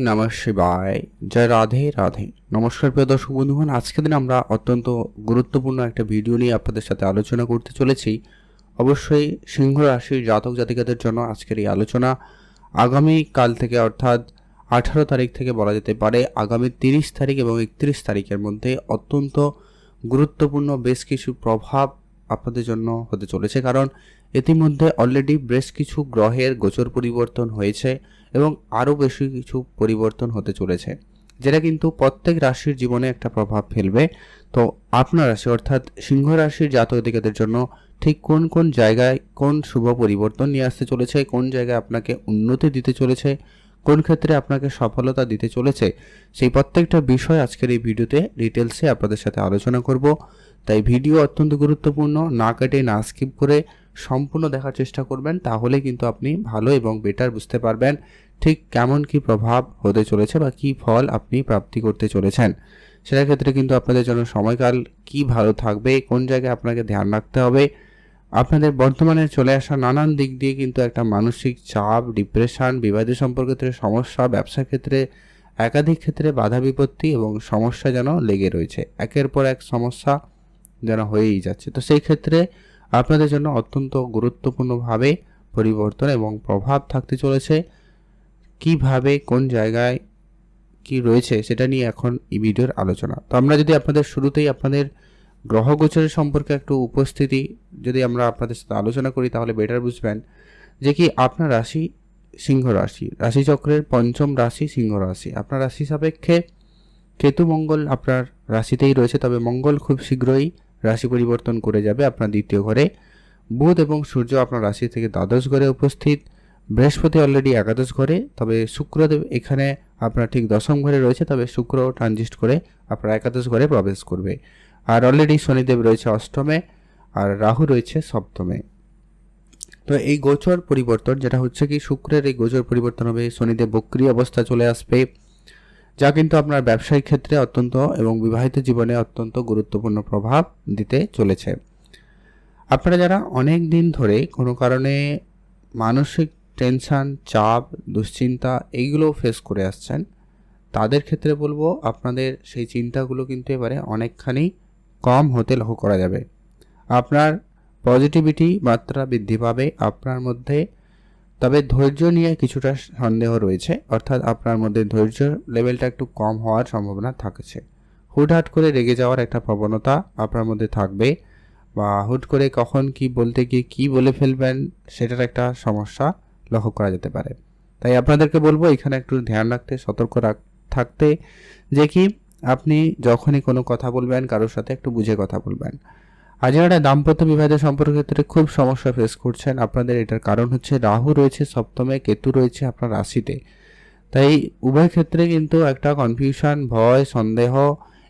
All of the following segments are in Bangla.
নমঃ শিবায়। জয় রাধে রাধে। নমস্কার প্রিয় দর্শক বন্ধুগণ আজকে দিন আমরা অত্যন্ত গুরুত্বপূর্ণ একটা ভিডিও নিয়ে আপনাদের সাথে আলোচনা করতে চলেছি। অবশ্যই সিংহ রাশির জাতক জাতিকাদের জন্য আজকের এই আলোচনা আগামী কাল থেকে অর্থাৎ আঠারো তারিখ থেকে বলা যেতে পারে, আগামী তিরিশ তারিখ এবং একত্রিশ তারিখের মধ্যে অত্যন্ত গুরুত্বপূর্ণ বেশ কিছু প্রভাব আপনাদের জন্য হতে চলেছে। কারণ ইতিমধ্যে অলরেডি বেশ কিছু গ্রহের গোচর পরিবর্তন হয়েছে। এবং আরও বেশি কিছু পরিবর্তন হতে চলেছে, যেটা কিন্তু প্রত্যেক রাশির জীবনে একটা প্রভাব ফেলবে। তো আপনার রাশি অর্থাৎ সিংহ রাশির জাতকদিকাদের জন্য ঠিক কোন কোন জায়গায় কোন শুভ পরিবর্তন নিয়ে আসতে চলেছে, কোন জায়গায় আপনাকে উন্নতি দিতে চলেছে, কোন ক্ষেত্রে আপনাকে সফলতা দিতে চলেছে, সেই প্রত্যেকটা বিষয় আজকের এই ভিডিওতে ডিটেলসে আপনাদের সাথে আলোচনা করব। তাই ভিডিও অত্যন্ত গুরুত্বপূর্ণ, না কেটে না স্কিপ করে সম্পূর্ণ দেখার চেষ্টা করবেন, তাহলে কিন্তু আপনি ভালো এবং বেটার বুঝতে পারবেন। ঠিক কেমন কি প্রভাব হতে চলেছে বা কি ফল আপনি প্রাপ্তি করতে চলেছেন? সেটার ক্ষেত্রে কিন্তু আপনাদের জন্য সময়কাল কি ভালো থাকবে, কোন জায়গায় আপনাকে ধ্যান রাখতে হবে, আপনাদের বর্তমানে চলে আসা নানান দিক দিয়ে কিন্তু একটা মানসিক চাপ ডিপ্রেশন বিবাদী সম্পর্কের সমস্যা, ব্যবসা ক্ষেত্রে, একাধিক ক্ষেত্রে বাধা বিপত্তি এবং সমস্যা যেন লেগে রয়েছে। একের পর এক সমস্যা যেন হয়েই যাচ্ছে। তো সেই ক্ষেত্রে আপনাদের জন্য অত্যন্ত গুরুত্বপূর্ণভাবে পরিবর্তন এবং প্রভাব থাকতে চলেছে। কীভাবে, কোন জায়গায় কি রয়েছে, সেটা নিয়ে এখন এই ভিডিওর আলোচনা। তো আমরা যদি আপনাদের শুরুতেই আপনাদের গ্রহ গোচরের সম্পর্কে একটু উপস্থিতি যদি আমরা আপনাদের সাথে আলোচনা করি, তাহলে বেটার বুঝবেন যে কি আপনার রাশি সিংহ রাশি। রাশিচক্রের পঞ্চম রাশি সিংহ রাশি। আপনার রাশি সাপেক্ষে কেতু মঙ্গল আপনার রাশিতেই রয়েছে, তবে মঙ্গল খুব শীঘ্রই রাশি পরিবর্তন করে যাবে। আপনার দ্বিতীয় ঘরে বুধ এবং সূর্য আপনার রাশি থেকে দ্বাদশ ঘরে উপস্থিত। বৃহস্পতি অলরেডি একাদশ ঘরে, তবে শুক্রদেব এখানে আপনার ঠিক দশম ঘরে রয়েছে, তবে শুক্র ট্রানজিস্ট করে আপনার একাদশ ঘরে প্রবেশ করবে। আর অলরেডি শনিদেব রয়েছে অষ্টমে, আর রাহু রয়েছে সপ্তমে। তো এই গোচর পরিবর্তন, যেটা হচ্ছে কি, শুক্রের এই গোচর পরিবর্তন হবে, শনিদেব বক্রি অবস্থা চলে আসবে, যা কিন্তু আপনার ব্যবসায়িক ক্ষেত্রে অত্যন্ত এবং বিবাহিত জীবনে অত্যন্ত গুরুত্বপূর্ণ প্রভাব দিতে চলেছে। আপনারা যারা অনেক দিন ধরে কোনো কারণে মানসিক টেনশান, চাপ, দুশ্চিন্তা এইগুলো ফেস করে আসছেন। তাদের ক্ষেত্রে বলব আপনাদের সেই চিন্তাগুলো কিন্তু এবারে অনেকখানি কম হতে লক্ষ্য করা যাবে। আপনার পজিটিভিটি মাত্রা বৃদ্ধি পাবে আপনার মধ্যে। তবে ধৈর্য নিয়ে কিছুটা সন্দেহ রয়েছে, অর্থাৎ আপনার মধ্যে ধৈর্য লেভেলটা একটু কম হওয়ার সম্ভাবনা থাকছে। হুটহাট করে রেগে যাওয়ার একটা প্রবণতা আপনার মধ্যে থাকবে বা হুট করে কখন কি বলতে গিয়ে কী বলে ফেলবেন সেটার একটা সমস্যা। লক্ষ্য করা যেতে পারে। তাই আপনাদেরকে বলব, এখানে একটু ধ্যান রাখতে, সতর্ক থাকতে যে কি, আপনি যখনই কোনো কথা বলবেন, কারোর সাথে একটু বুঝে কথা বলবেন। আর যারা দাম্পত্য বিবাহের সম্পর্কের ক্ষেত্রে খুব সমস্যা ফেস করছেন। আপনাদের এটার কারণ হচ্ছে রাহু রয়েছে সপ্তমে, কেতু রয়েছে আপনার রাশিতে। তাই উভয় ক্ষেত্রে কিন্তু একটা কনফিউশন ভয়, সন্দেহ,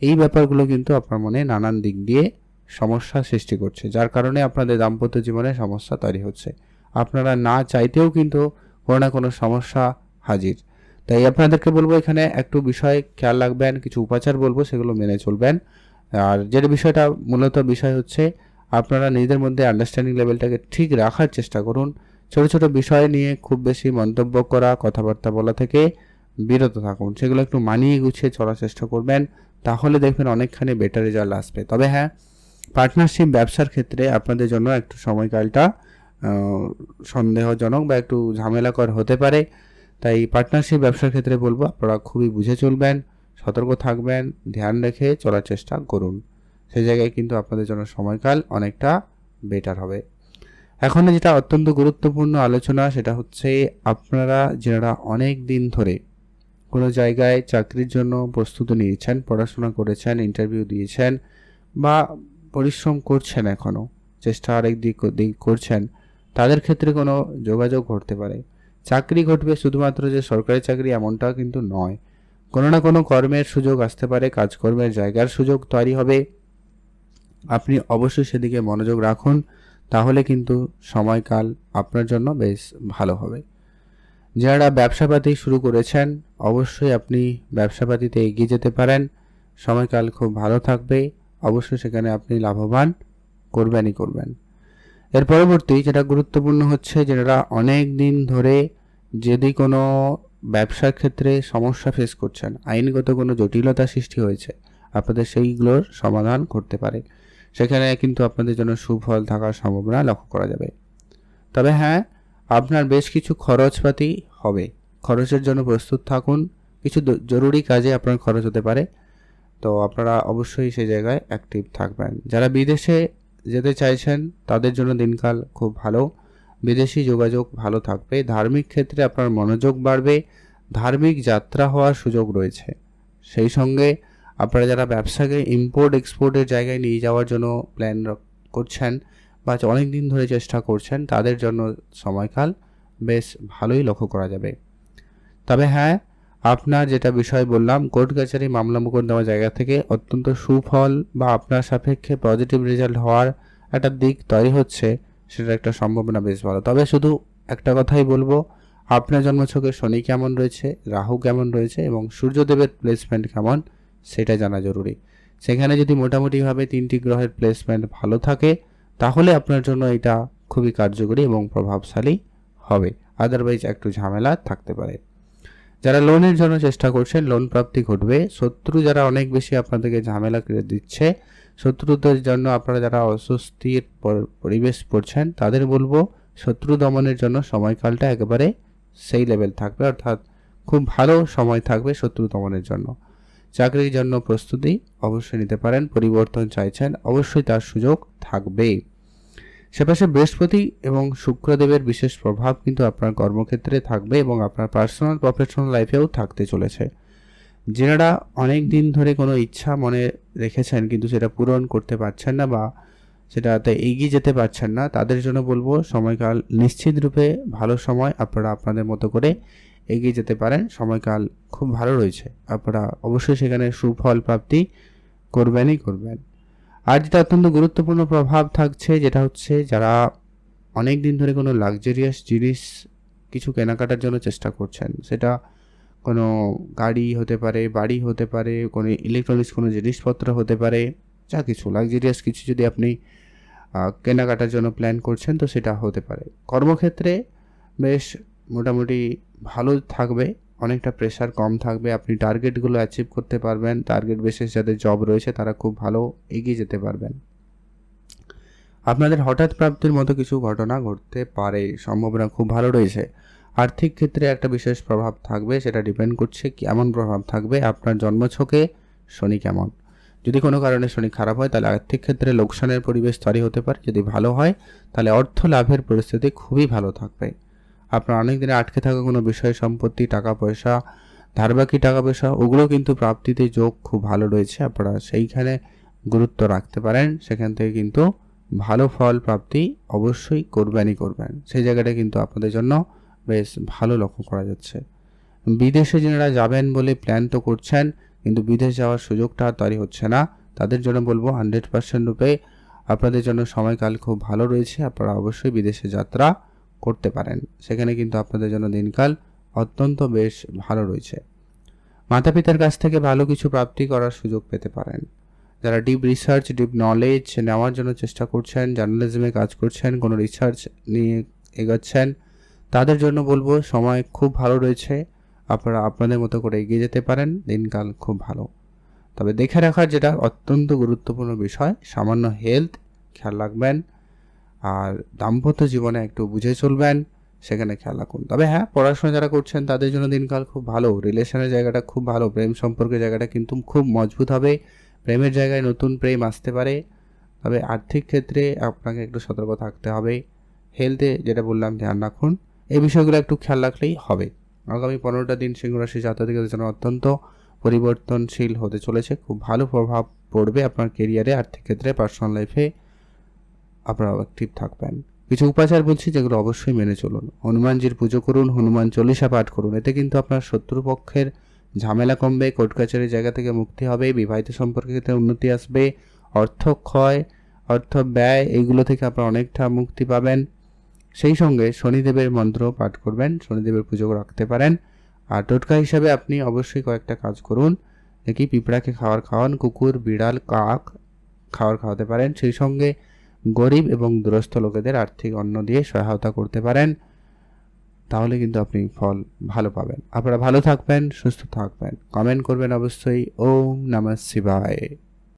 এই ব্যাপারগুলো কিন্তু আপনার মনে নানান দিক দিয়ে সমস্যা সৃষ্টি করছে, যার কারণে আপনাদের দাম্পত্য জীবনে সমস্যা তৈরি হচ্ছে। আপনারা না চাইতেও কিন্তু কোনো না কোনো সমস্যা হাজির। তাই আপনাদেরকে বলব এখানে একটু বিষয় খেয়াল রাখবেন, কিছু উপাচার বলব সেগুলো মেনে চলবেন। আর যেটা বিষয়টা মূলত বিষয় হচ্ছে আপনারা নিজেদের মধ্যে আন্ডারস্ট্যান্ডিং লেভেলটাকে ঠিক রাখার চেষ্টা করুন। ছোট ছোট বিষয় নিয়ে খুব বেশি মন্তব্য করা, কথাবার্তা বলা থেকে বিরত থাকুন। সেগুলো একটু মানিয়ে গুছিয়ে চলার চেষ্টা করবেন, তাহলে দেখবেন অনেকখানি বেটার রেজাল্ট আসবে। তবে হ্যাঁ পার্টনারশিপ ব্যবসার ক্ষেত্রে আপনাদের জন্য একটু সময়কালটা সন্দেহজনক বা একটু ঝামেলাকর হতে পারে। তাই পার্টনারশিপ ব্যবসার ক্ষেত্রে বলব, আপনারা খুবই বুঝে চলবেন, সতর্ক থাকবেন, ধ্যান রেখে চলার চেষ্টা করুন। সেই জায়গায় কিন্তু আপনাদের জন্য সময়কাল অনেকটা বেটার হবে। এখন যেটা অত্যন্ত গুরুত্বপূর্ণ আলোচনা, সেটা হচ্ছে আপনারা যারা অনেক দিন ধরে কোনো জায়গায় চাকরির জন্য প্রস্তুতি নিয়েছেন, পড়াশোনা করেছেন ইন্টারভিউ দিয়েছেন বা পরিশ্রম করছেন এখনও চেষ্টা আরেক দিক দিক করছেন তাদের ক্ষেত্রে কোনো যোগাযোগ ঘটতে পারে। চাকরি ঘটবে শুধুমাত্র যে সরকারি চাকরি এমনটা কিন্তু নয়। কোনো না কোনো কর্মের সুযোগ আসতে পারে, কাজকর্মের জায়গার সুযোগ তৈরি হবে। আপনি অবশ্যই সেদিকে মনোযোগ রাখুন, তাহলে কিন্তু সময়কাল আপনার জন্য বেশ ভালো হবে। যারা ব্যবসাপাতি শুরু করেছেন, অবশ্যই আপনি ব্যবসাপাতিতে এগিয়ে যেতে পারেন। সময়কাল খুব ভালো থাকবে। অবশ্যই সেখানে আপনি লাভবান করবেনই করবেন। এর পরবর্তী যেটা গুরুত্বপূর্ণ হচ্ছে যারা অনেক দিন ধরে যদি কোনো ব্যবসার ক্ষেত্রে সমস্যা ফেস করছেন, আইনগত কোনো জটিলতা সৃষ্টি হয়েছে, আপনাদের সেইগুলোর সমাধান করতে পারে। সেখানে কিন্তু আপনাদের জন্য সুফল থাকার সম্ভাবনা লক্ষ্য করা যাবে। তবে হ্যাঁ আপনার বেশ কিছু খরচপাতি হবে। খরচের জন্য প্রস্তুত থাকুন। কিছু জরুরি কাজে আপনার খরচ হতে পারে। তো আপনারা অবশ্যই সেই জায়গায় অ্যাক্টিভ থাকবেন। যারা বিদেশে যেতে চাইছেন, তাদের জন্য দিনকাল খুব ভালো। বিদেশি যোগাযোগ ভালো থাকবে। ধার্মিক ক্ষেত্রে আপনার মনোযোগ বাড়বে। ধার্মিক যাত্রা হওয়ার সুযোগ রয়েছে। সেই সঙ্গে আপনারা যারা ব্যবসাকে ইম্পোর্ট এক্সপোর্টের জায়গায় নিয়ে যাওয়ার জন্য প্ল্যান করছেন বা অনেক দিন ধরে চেষ্টা করছেন, তাদের জন্য সময়কাল বেশ ভালোই লক্ষ্য করা যাবে। তবে হ্যাঁ আপনার যেটা বিষয় বললাম, কোর্ট কাছারি মামলা মোকদ্দমা জায়গা থেকে অত্যন্ত সুফল বা আপনার সাপেক্ষে পজিটিভ রেজাল্ট হওয়ার একটা দিক তৈরি হচ্ছে সেটা একটা সম্ভাবনা বেশ ভালো। তবে শুধু একটা কথাই বলব, আপনার জন্মছকে শনি কেমন রয়েছে, রাহু কেমন রয়েছে এবং সূর্যদেবের প্লেসমেন্ট কেমন, সেটা জানা জরুরি। সেখানে যদি মোটামুটিভাবে তিনটি গ্রহের প্লেসমেন্ট ভালো থাকে, তাহলে আপনার জন্য এটা খুবই কার্যকরী এবং প্রভাবশালী হবে। আদারওয়াইজ একটু ঝামেলা থাকতে পারে। যারা লোনের জন্য চেষ্টা করছেন লোন প্রাপ্তি ঘটবে। শত্রু যারা অনেক বেশি আপনাদেরকে ঝামেলা করে দিচ্ছে, শত্রুদের জন্য আপনারা যারা অস্বস্তির পরিবেশ পড়ছেন তাদের বলব শত্রু দমনের জন্য সময়কালটা একেবারে সেই লেভেল থাকবে, অর্থাৎ খুব ভালো সময় থাকবে শত্রু দমনের জন্য। চাকরির জন্য প্রস্তুতি অবশ্যই নিতে পারেন, পরিবর্তন চাইছেন, অবশ্যই তার সুযোগ থাকবে সেপাশে বৃহস্পতি এবং শুক্রদেবের বিশেষ প্রভাব কিন্তু আপনার কর্মক্ষেত্রে থাকবে এবং আপনার পার্সোনাল প্রফেশনাল লাইফেও থাকতে চলেছে। যেনারা অনেক দিন ধরে কোনো ইচ্ছা মনে রেখেছেন কিন্তু সেটা পূরণ করতে পারছেন না বা সেটাতে এগিয়ে যেতে পারছেন না, তাদের জন্য বলব সময়কাল নিশ্চিত রূপে ভালো সময় আপনারা আপনাদের মতো করে এগিয়ে যেতে পারেন। সময়কাল খুব ভালো রয়েছে। আপনারা অবশ্যই সেখানে সুফল প্রাপ্তি করবেনই করবেন। আর যেটা অত্যন্ত গুরুত্বপূর্ণ প্রভাব থাকছে, যেটা হচ্ছে যারা অনেক দিন ধরে কোনো লাক্সারিয়াস জিনিস কিছু কেনাকাটার জন্য চেষ্টা করছেন, সেটা কোনো গাড়ি হতে পারে, বাড়ি হতে পারে, কোনো ইলেকট্রনিক্স কোনো জিনিসপত্র হতে পারে, যা কিছু। লাক্সারিয়াস কিছু যদি আপনি কেনাকাটার জন্য প্ল্যান করছেন, তো সেটা হতে পারে। কর্মক্ষেত্রে বেশ মোটামুটি ভালো থাকবে। অনেকটা প্রেশার কম থাকবে। আপনি টার্গেটগুলো অ্যাচিভ করতে পারবেন। টার্গেট বেসিস যাদের জব রয়েছে, তারা খুব ভালো এগিয়ে যেতে পারবেন। আপনাদের হঠাৎ প্রাপ্তির মতো কিছু ঘটনা ঘটতে পারে। সম্ভাবনা খুব ভালো রয়েছে। আর্থিক ক্ষেত্রে একটা বিশেষ প্রভাব থাকবে, সেটা ডিপেন্ড করছে কেমন প্রভাব থাকবে, আপনার জন্মছকে শনি কেমন। যদি কোনো কারণে শনি খারাপ হয়, তাহলে আর্থিক ক্ষেত্রে লোকসানের পরিবেশ তৈরি হতে পারে। যদি ভালো হয়, তাহলে অর্থ লাভের পরিস্থিতি খুবই ভালো থাকবে। আপনার অনেক দিনে আটকে থাকা কোনো বিষয়, সম্পত্তি, টাকা পয়সা, ধারবাকি টাকা পয়সা, ওগুলো কিন্তু প্রাপ্তিতে যোগ খুব ভালো রয়েছে। আপনারা সেইখানে গুরুত্ব রাখতে পারেন। সেখান থেকে কিন্তু ভালো ফল প্রাপ্তি অবশ্যই করবেনই করবেন। সেই জায়গাটা কিন্তু আপনাদের জন্য বেশ ভালো লক্ষ্য করা যাচ্ছে। বিদেশে যারা যাবেন বলে প্ল্যান তো করছেন, কিন্তু বিদেশ যাওয়ার সুযোগটা তৈরি হচ্ছে না। তাদের জন্য বলব হান্ড্রেড পার্সেন্ট রূপে আপনাদের জন্য সময়কাল খুব ভালো রয়েছে। আপনারা অবশ্যই বিদেশে যাত্রা করতে পারেন। সেখানে কিন্তু আপনাদের জন্য দিনকাল অত্যন্ত বেশ ভালো রয়েছে। মাতা পিতার কাছ থেকে ভালো কিছু প্রাপ্তি করার সুযোগ পেতে পারেন। যারা ডিপ রিসার্চ ডিপ নলেজ নেওয়ার জন্য চেষ্টা করছেন জার্নালিজমে কাজ করছেন, কোনো রিসার্চ নিয়ে এগোচ্ছেন, তাদের জন্য বলব, সময় খুব ভালো রয়েছে। আপনারা আপনাদের মতো করে এগিয়ে যেতে পারেন, দিনকাল খুব ভালো। তবে দেখে রাখার যেটা অত্যন্ত গুরুত্বপূর্ণ বিষয়, সামান্য হেলথ খেয়াল রাখবেন। আর দাম্পত্য জীবনে একটু বুঝে চলবেন, সেখানে খেয়াল রাখুন। তবে হ্যাঁ পড়াশোনা যারা করছেন, তাদের জন্য দিনকাল খুব ভালো। রিলেশনের জায়গাটা খুব ভালো, প্রেম সম্পর্কের জায়গাটা কিন্তু খুব মজবুত হবে। প্রেমের জায়গায় নতুন প্রেম আসতে পারে। তবে আর্থিক ক্ষেত্রে আপনাকে একটু সতর্ক থাকতে হবে। হেলথে যেটা বললাম, ধ্যান রাখুন। এই বিষয়গুলো একটু খেয়াল রাখলেই হবে। আগামী পনেরোটা দিন সিংহ রাশি জাতকের জন্য অত্যন্ত পরিবর্তনশীল হতে চলেছে। খুব ভালো প্রভাব পড়বে আপনার কেরিয়ারে আর্থিক ক্ষেত্রে পার্সোনাল লাইফে আপনারা অ্যাক্টিভ থাকবেন। কিছু উপাচার বলছি যেগুলো অবশ্যই মেনে চলুন। হনুমানজির পুজো করুন, হনুমান চল্লিশা পাঠ করুন। এতে কিন্তু আপনার শত্রুপক্ষের ঝামেলা কমবে, কোর্ট কাছারির জায়গা থেকে মুক্তি হবে, বিবাহিত সম্পর্কের ক্ষেত্রে উন্নতি আসবে, অর্থ ক্ষয়, অর্থ ব্যয়, এইগুলো থেকে আপনারা অনেকটা মুক্তি পাবেন। সেই সঙ্গে শনিদেবের মন্ত্র পাঠ করবেন, শনিদেবের পুজো রাখতে পারেন। আর টোটকা হিসাবে আপনি অবশ্যই কয়েকটা কাজ করুন। দেখি পিঁপড়াকে খাবার খাওয়ান, কুকুর, বিড়াল, কাক খাবার খাওয়াতে পারেন। সেই সঙ্গে গরিব এবং দুরস্থ লোকেদের আর্থিক অন্ন দিয়ে সহায়তা করতে পারেন, তাহলে কিন্তু আপনি ফল ভালো পাবেন। আপনারা ভালো থাকবেন, সুস্থ থাকবেন। কমেন্ট করবেন অবশ্যই। ওম নমঃ শিবায়।